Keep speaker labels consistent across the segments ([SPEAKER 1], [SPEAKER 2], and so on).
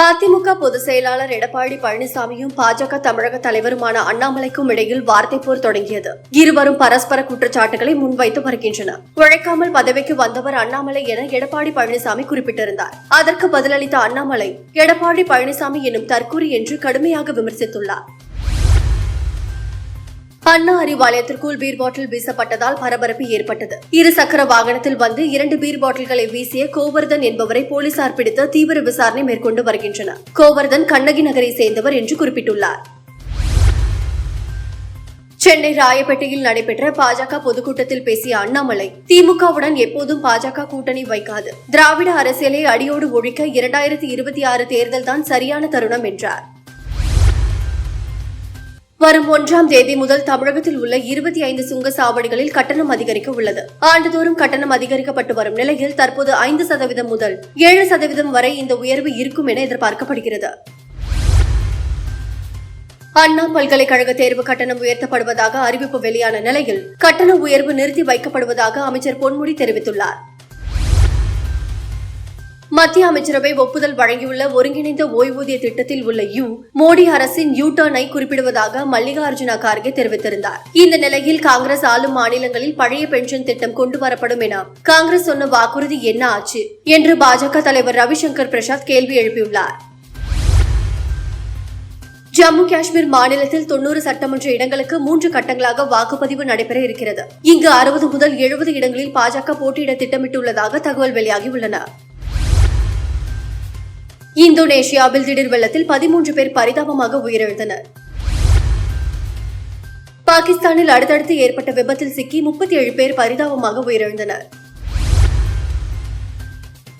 [SPEAKER 1] அதிமுக பொதுச் செயலாளர் எடப்பாடி பழனிசாமியும் பாஜக தமிழக தலைவருமான அண்ணாமலைக்கும் இடையில் வார்த்தை போர் தொடங்கியது. இருவரும் பரஸ்பர குற்றச்சாட்டுகளை முன்வைத்து வருகின்றனர். உழைக்காமல் பதவிக்கு வந்தவர் அண்ணாமலை என எடப்பாடி பழனிசாமி குறிப்பிட்டிருந்தார். அதற்கு பதிலளித்த அண்ணாமலை எடப்பாடி பழனிசாமி எனும் தற்கூரி என்று கடுமையாக விமர்சித்துள்ளார். அண்ணா அறிவாலயத்திற்குள் பீர் பாட்டில் வீசப்பட்டதால் பரபரப்பு ஏற்பட்டது. இரு சக்கர வாகனத்தில் வந்து இரண்டு பீர் பாட்டில்களை வீசிய கோவர்தன் என்பவரை போலீசார் பிடித்து தீவிர விசாரணை மேற்கொண்டு வருகின்றனர். கோவர்தன் கண்ணகி நகரை சேர்ந்தவர் என்று குறிப்பிட்டுள்ளார். சென்னை ராயப்பேட்டையில் நடைபெற்ற பாஜக பொதுக்கூட்டத்தில் பேசிய அண்ணாமலை திமுகவுடன் எப்போதும் பாஜக கூட்டணி வைக்காது. திராவிட அரசியலை அடியோடு ஒழிக்க இரண்டாயிரத்தி இருபத்தி ஆறு தேர்தல் தான் சரியான தருணம் என்றார். வரும் ஒன்றாம் தேதி முதல் தமிழகத்தில் உள்ள இருபத்தி ஐந்து சுங்க சாவடிகளில் கட்டணம் அதிகரிக்க உள்ளது. ஆண்டுதோறும் கட்டணம் அதிகரிக்கப்பட்டு வரும் நிலையில் தற்போது ஐந்து சதவீதம் முதல் ஏழு சதவீதம் வரை இந்த உயர்வு இருக்கும் என எதிர்பார்க்கப்படுகிறது. அண்ணா பல்கலைக்கழக தேர்வு கட்டணம் உயர்த்தப்படுவதாக அறிவிப்பு வெளியான நிலையில் கட்டண உயர்வு நிறுத்தி வைக்கப்படுவதாக அமைச்சர் பொன்முடி தெரிவித்துள்ளார். மத்திய அமைச்சரவை ஒப்புதல் வழங்கியுள்ள ஒருங்கிணைந்த ஓய்வூதிய திட்டத்தில் உள்ள யூ மோடி அரசின் யூ டர்னை குறிப்பிடுவதாக மல்லிகார்ஜுன கார்கே தெரிவித்திருந்தார். இந்த நிலையில் காங்கிரஸ் ஆளும் மாநிலங்களில் பழைய பென்ஷன் திட்டம் கொண்டு வரப்படும் என காங்கிரஸ் சொன்ன வாக்குறுதி என்ன ஆச்சு என்று பாஜக தலைவர் ரவிசங்கர் பிரசாத் கேள்வி எழுப்பியுள்ளார். ஜம்மு காஷ்மீர் மாநிலத்தில் தொன்னூறு சட்டமன்ற இடங்களுக்கு மூன்று கட்டங்களாக வாக்குப்பதிவு நடைபெற இருக்கிறது. இங்கு அறுபது முதல் எழுபது இடங்களில் பாஜக போட்டியிட திட்டமிட்டுள்ளதாக தகவல் வெளியாகியுள்ளன இந்தோனேஷியாவில் திடீர் வெள்ளத்தில் பதிமூன்று பேர் பரிதாபமாக உயிரிழந்தனர். பாகிஸ்தானில் அடுத்தடுத்து ஏற்பட்ட விபத்தில் சிக்கி முப்பத்தி ஏழு பேர் பரிதாபமாக உயிரிழந்தனர்.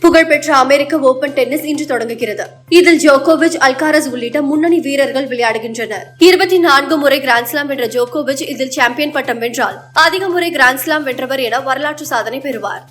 [SPEAKER 1] புகழ்பெற்ற அமெரிக்க ஓபன் டென்னிஸ் இன்று தொடங்குகிறது. இதில் ஜோகோவிச் அல்காரஸ் உள்ளிட்ட முன்னணி வீரர்கள் விளையாடுகின்றனர். இருபத்தி நான்கு முறை கிராண்ட்ஸ்லாம் வென்ற ஜோகோவிச் இதில் சாம்பியன் பட்டம் வென்றால் அதிக முறை கிராண்ட்ஸ்லாம் வென்றவர் என வரலாற்று சாதனை பெறுவார்.